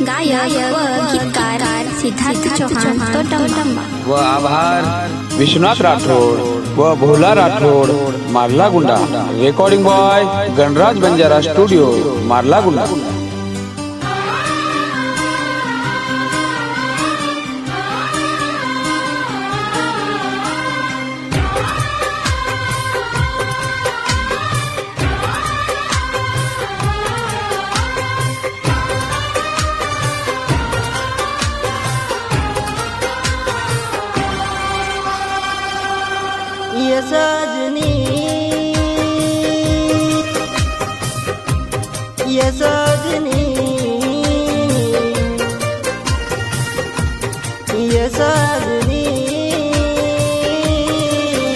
व व आभार, विश्वनाथ राठोड व भोला राठोड मारला गुंडा। Recording boy Ganraj Banjara studio मारला गुंडा। ય સજની ય સજની ય સજની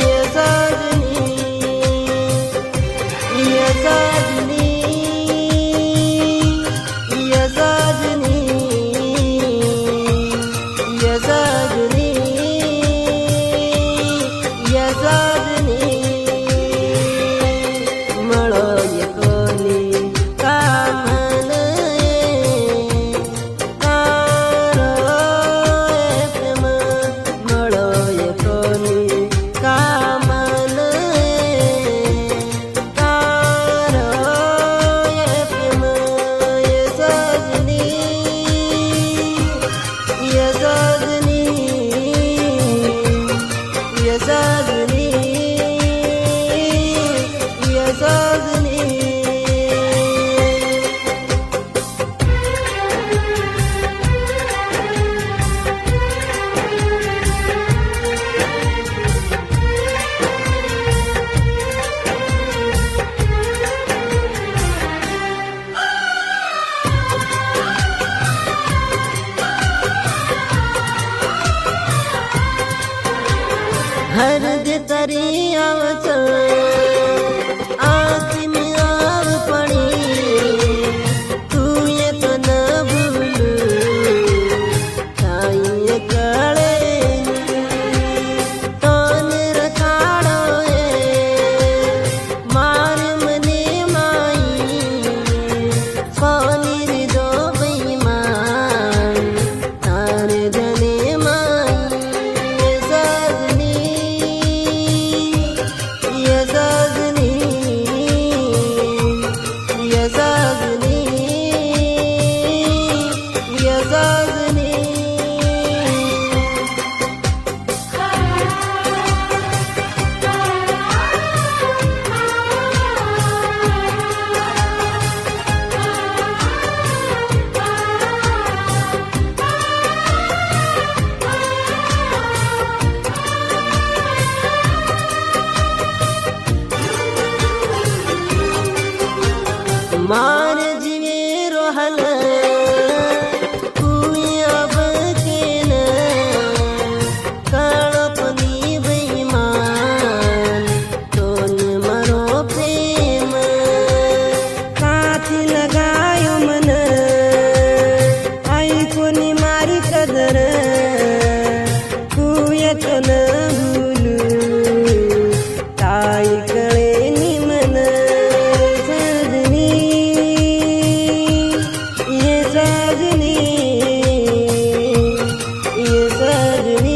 ય સજની ય સજની. سری او څو हमार जीवे रोहल रजनी